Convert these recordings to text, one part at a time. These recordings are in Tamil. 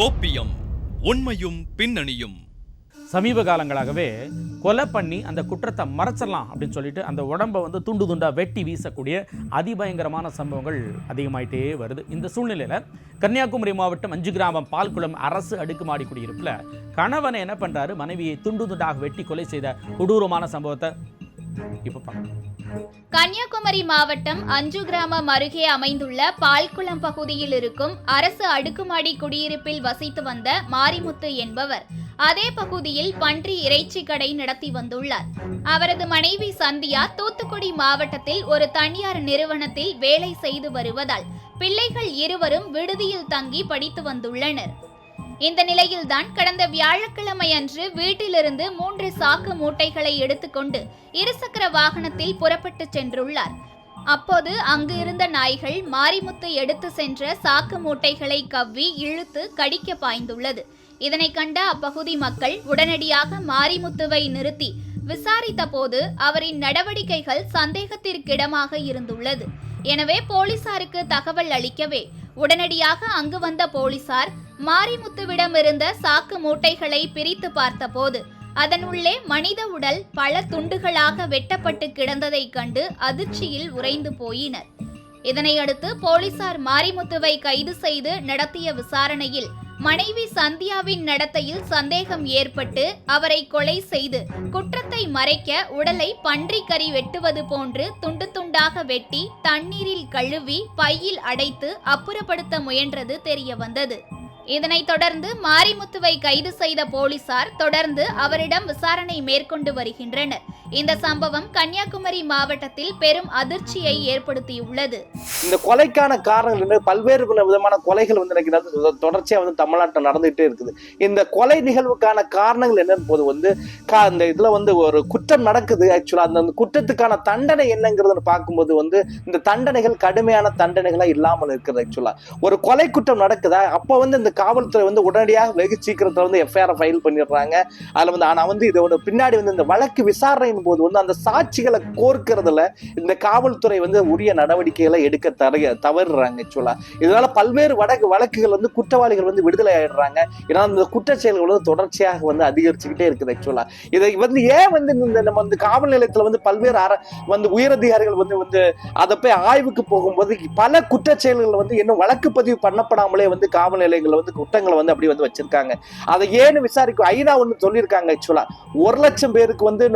கோப்பியம் உண்மையும் பின்னணியும். சமீப காலங்களாகவே கொலை பண்ணி அந்த குற்றத்தை மறைச்சிடலாம் அப்படின்னு சொல்லிட்டு அந்த உடம்பை வந்து துண்டு துண்டாக வெட்டி வீசக்கூடிய அதிபயங்கரமான சம்பவங்கள் அதிகமாயிட்டே வருது. இந்த சூழ்நிலையில் கன்னியாகுமரி மாவட்டம் அஞ்சு கிராமம் பால்குளம் அரசு அடுக்குமாடி குடியிருப்பில் கணவனை என்ன பண்ணுறாரு மனைவியை துண்டு துண்டாக வெட்டி கொலை செய்த கொடூரமான சம்பவத்தை இப்போ பார்க்கலாம் கன்னியாகுமரி மாவட்டம் அஞ்சு கிராமம் அருகே அமைந்துள்ள பால்குளம் பகுதியில் இருக்கும் அரசு அடுக்குமாடி குடியிருப்பில் வசித்து வந்த மாரிமுத்து என்பவர் அதே பகுதியில் பன்றி இறைச்சி கடை நடத்தி வந்துள்ளார். அவரது மனைவி சந்தியா தூத்துக்குடி மாவட்டத்தில் ஒரு தனியார் நிறுவனத்தில் வேலை செய்து வருவதால் பிள்ளைகள் இருவரும் விடுதியில் தங்கி படித்து வந்துள்ளனர். இந்த நிலையில்தான் கடந்த வியாழக்கிழமை அன்று வீட்டிலிருந்து மூன்று சாக்கு மூட்டைகளை எடுத்துக்கொண்டு இருசக்கர வாகனத்தில் புறப்பட்டு சென்றுள்ளார். அப்போது அங்கு இருந்த நாய்கள் மாரிமுத்து எடுத்து சென்ற சாக்கு மூட்டைகளை கவ்வி இழுத்து கடிக்க பாய்ந்துள்ளது. இதனை கண்ட அப்பகுதி மக்கள் உடனடியாக மாரிமுத்துவை நிறுத்தி விசாரித்த போது அவரின் நடவடிக்கைகள் சந்தேகத்திற்கிடமாக இருந்துள்ளது. எனவே போலீசாருக்கு தகவல் அளிக்கவே உடனடியாக அங்கு வந்த போலீசார் மாரிமுத்துவிடம் இருந்த சாக்கு மூட்டைகளை பிரித்து பார்த்தபோது அதன் உள்ளே மனித உடல் பல துண்டுகளாக வெட்டப்பட்டு கிடந்ததைக் கண்டு அதிர்ச்சியில் உறைந்து போயினர். இதனையடுத்து போலீசார் மாரிமுத்துவை கைது செய்து நடத்திய விசாரணையில் மனைவி சந்தியாவின் நடத்தையில் சந்தேகம் ஏற்பட்டு அவரை கொலை செய்து குற்றத்தை மறைக்க உடலை பன்றிக்கறி வெட்டுவது போன்று துண்டு துண்டாக வெட்டி தண்ணீரில் கழுவி பையில் அடைத்து அப்புறப்படுத்த முயன்றது தெரிய வந்தது இதனைத் தொடர்ந்து மாரிமுத்துவை கைது செய்த போலீசார் தொடர்ந்து அவரிடம் விசாரணை மேற்கொண்டு வருகின்றனர். இந்த சம்பவம் கன்னியாகுமரி மாவட்டத்தில் பெரும் அதிர்ச்சியை ஏற்படுத்தியுள்ளது. இந்த கொலைக்கான காரணங்கள் என்ன? பல்வேறு விதமான கொலைகள் வந்து எனக்கு தொடர்ச்சியாக வந்து தமிழ்நாட்டில் நடந்துகிட்டே இருக்குது. இந்த கொலை நிகழ்வுக்கான காரணங்கள் என்னன்னு போது வந்து கா- இந்த இதில் வந்து ஒரு குற்றம் நடக்குது ஆக்சுவலா அந்த அந்த குற்றத்துக்கான தண்டனை என்னங்கிறது பார்க்கும்போது வந்து இந்த தண்டனைகள் கடுமையான தண்டனைகளாக இல்லாமல் இருக்கிறது ஆக்சுவலா ஒரு கொலை குற்றம் நடக்குதா? அப்போ வந்து இந்த காவல்துறை வந்து உடனடியாக வெகு சீக்கிரத்தில் வந்து எஃப்ஐஆர் ஃபைல் பண்ணிடுறாங்க. அதில் வந்து ஆனால் வந்து இதோட பின்னாடி வந்து இந்த வழக்கு விசாரணையின் போது வந்து அந்த சாட்சிகளை கோர்க்கிறதுல இந்த காவல்துறை வந்து உரிய நடவடிக்கைகளை எடுக்க தரைய தவறுறாங்க ஆக்சுவலாக இதனால பல்வேறு வடக்கு வழக்குகள் வந்து குற்றவாளிகள் வந்து விடுதலை ஆயிடுறாங்க. ஏன்னா இந்த குற்ற செயல்கள் வந்து தொடர்ச்சியாக வந்து அதிகரிச்சுக்கிட்டே இருக்குது ஆக்சுவலாக இதை வந்து ஏன் வந்து இந்த நம்ம வந்து காவல் நிலையத்தில் வந்து பல்வேறு அர வந்து உயரதிகாரிகள் வந்து வந்து அதை போய் ஆய்வுக்கு போகும்போது பல குற்ற செயல்கள் வந்து இன்னும் வழக்கு பதிவு பண்ணப்படாமலே வந்து காவல் நிலையங்கள் வந்து குற்றங்களை வந்து அப்படி வந்து வச்சிருக்காங்க. அதை ஏன்னு விசாரிக்கும் ஐநா ஒன்று சொல்லியிருக்காங்க ஆக்சுவலா ஒரு லட்சம் பேருக்கு வந்து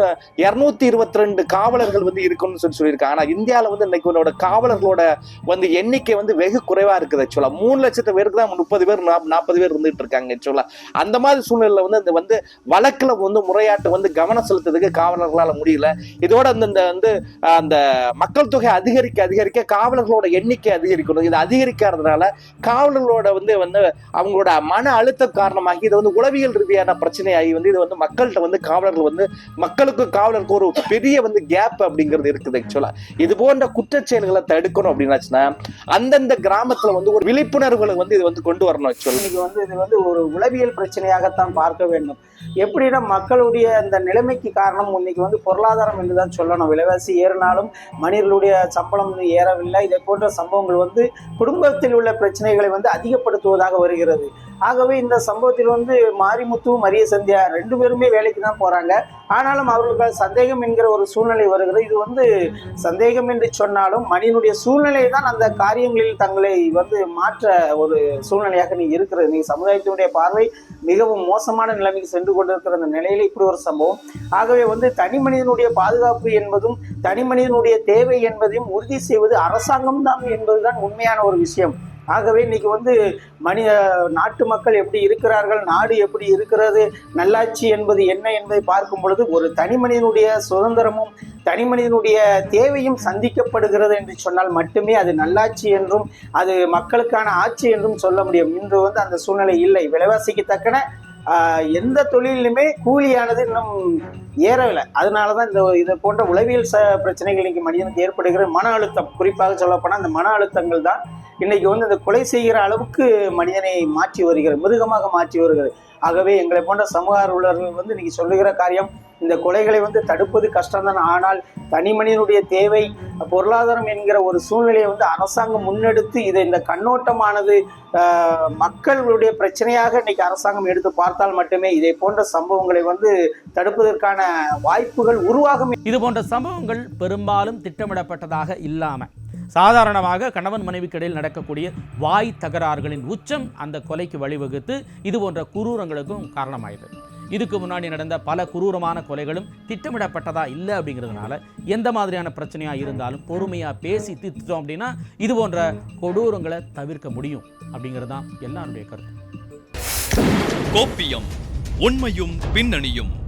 இருநூத்தி இருபத்தி ரெண்டு காவலர்கள் வந்து இருக்குன்னு சொல்லி சொல்லியிருக்காங்க. ஆனா இந்தியாவில் வந்து இன்னைக்கு உன்னோட காவலர்களோட வந்து எண்ணிக்கை வந்து வெகு குறைவா இருக்குது ஆக்சுவலா மூணு லட்சத்து பேருக்கு தான் முப்பது பேர் நாற்பது பேர் இருந்துட்டு இருக்காங்க ஆக்சுவலா அந்த மாதிரி சூழ்நிலையில வந்து இந்த வந்து வழக்கில் வந்து முறையாட்டு வந்து கவனம் செலுத்துறதுக்கு காவலர்களால் முடியல. இதோட அந்த இந்த வந்து அந்த மக்கள் தொகை அதிகரிக்க அதிகரிக்க காவலர்களோட எண்ணிக்கை அதிகரிக்கணும். இது அதிகரிக்காததுனால காவலர்களோட வந்து வந்து அவங்களோட மன அழுத்தம் காரணமாகி இது வந்து உளவியல் ரீதியான பிரச்சனையாகி வந்து இது வந்து மக்கள்கிட்ட வந்து காவலர்கள் வந்து மக்களுக்கும் காவலருக்கும் ஒரு பெரிய வந்து கேப் அப்படிங்கிறது இருக்குது ஆக்சுவலா இது போன்ற குற்றச் செயல்களை தடுக்கணும் அப்படின்னாச்சுன்னா அந்தந்த கிராமத்துல வந்து ஒரு விழிப்புணர்வுகளை வந்து இது வந்து கொண்டு வரணும் ஆக்சுவலா இன்னைக்கு வந்து இது வந்து ஒரு உளவியல் பிரச்சனையாகத்தான் பார்க்க வேண்டும். எப்படின்னா மக்களுடைய அந்த நிலைமைக்கு காரணம் இன்னைக்கு வந்து பொருளாதாரம் என்று தான் சொல்லணும். விலைவாசி ஏறினாலும் மனிதர்களுடைய சம்பளம் ஏறவில்லை. இதை போன்ற சம்பவங்கள் வந்து குடும்பத்தில் உள்ள பிரச்சனைகளை வந்து அதிகப்படுத்துவதாக வருகிறது. ஆகவே இந்த சம்பவத்தில் வந்து மாரிமுத்து மரிய சந்தியா ரெண்டு பேருமே வேலைக்கு தான் போறாங்க. ஆனாலும் அவர்களுக்கு சந்தேகம் என்கிற ஒரு சூழ்நிலை வருகிறது. இது வந்து சந்தேகம் என்று சொன்னாலும் மனிதனுடைய சூழ்நிலை தான் அந்த காரியங்களில் தங்களை வந்து மாற்ற ஒரு சூழ்நிலையாக நீ இருக்கிறது. நீ சமுதாயத்தினுடைய பார்வை மிகவும் மோசமான நிலைமைக்கு சென்று கொண்டிருக்கிற அந்த நிலையில இப்படி ஒரு சம்பவம். ஆகவே வந்து தனி மனிதனுடைய பாதுகாப்பு என்பதும் தனி மனிதனுடைய தேவை என்பதையும் உறுதி செய்வது அரசாங்கம் தான் என்பதுதான் உண்மையான ஒரு விஷயம். ஆகவே இன்றைக்கி வந்து மனித நாட்டு மக்கள் எப்படி இருக்கிறார்கள் நாடு எப்படி இருக்கிறது நல்லாட்சி என்பது என்ன என்பதை பார்க்கும் பொழுது ஒரு தனி மனிதனுடைய சுதந்திரமும் தனி மனிதனுடைய தேவையும் சந்திக்கப்படுகிறது என்று சொன்னால் மட்டுமே அது நல்லாட்சி என்றும் அது மக்களுக்கான ஆட்சி என்றும் சொல்ல முடியும். இன்று வந்து அந்த சூழ்நிலை இல்லை. விலைவாசிக்கு தக்கன எந்த தொழிலுமே கூலியானது இன்னும் ஏறவில்லை. அதனால தான் இந்த இதை போன்ற உளவியல் ச பிரச்சனைகள் இன்னைக்கு மனிதனுக்கு ஏற்படுகிற மன அழுத்தம். குறிப்பாக சொல்லப்போனால் அந்த மன அழுத்தங்கள் தான் இன்னைக்கு வந்து அந்த கொலை செய்கிற அளவுக்கு மனிதனை மாற்றி வருகிறது மிருகமாக மாற்றி வருகிறது. ஆகவே எங்களை போன்ற சமூக ஆர்வலர்கள் வந்து இன்றைக்கி சொல்லுகிற காரியம் இந்த கொலைகளை வந்து தடுப்பது கஷ்டம்தான். ஆனால் தனி மனிதனுடைய தேவை பொருளாதாரம் என்கிற ஒரு சூழ்நிலையை வந்து அரசாங்கம் முன்னெடுத்து இதை இந்த கண்ணோட்டமானது மக்களுடைய பிரச்சனையாக இன்னைக்கு அரசாங்கம் எடுத்து பார்த்தால் மட்டுமே இதை போன்ற சம்பவங்களை வந்து தடுப்பதற்கான வாய்ப்புகள் உருவாகும். இது போன்ற சம்பவங்கள் பெரும்பாலும் திட்டமிடப்பட்டதாக இல்லாமல் சாதாரணமாக கணவன் மனைவிக்கு இடையில் நடக்கக்கூடிய வாய் தகராறுகளின் உச்சம் அந்த கொலைக்கு வழிவகுத்து இது போன்ற குரூரங்களுக்கும் காரணமாயிடுது இதுக்கு முன்னாடி நடந்த பல குரூரமான கொலைகளும் திட்டமிடப்பட்டதா இல்லை அப்படிங்கிறதுனால எந்த மாதிரியான பிரச்சனையாக இருந்தாலும் பொறுமையாக பேசி தீர்த்துட்டோம் அப்படின்னா இது போன்ற கொடூரங்களை தவிர்க்க முடியும் அப்படிங்கிறது தான் எல்லாருடைய கருத்து. கோப்பியம் உண்மையும் பின்னணியும்.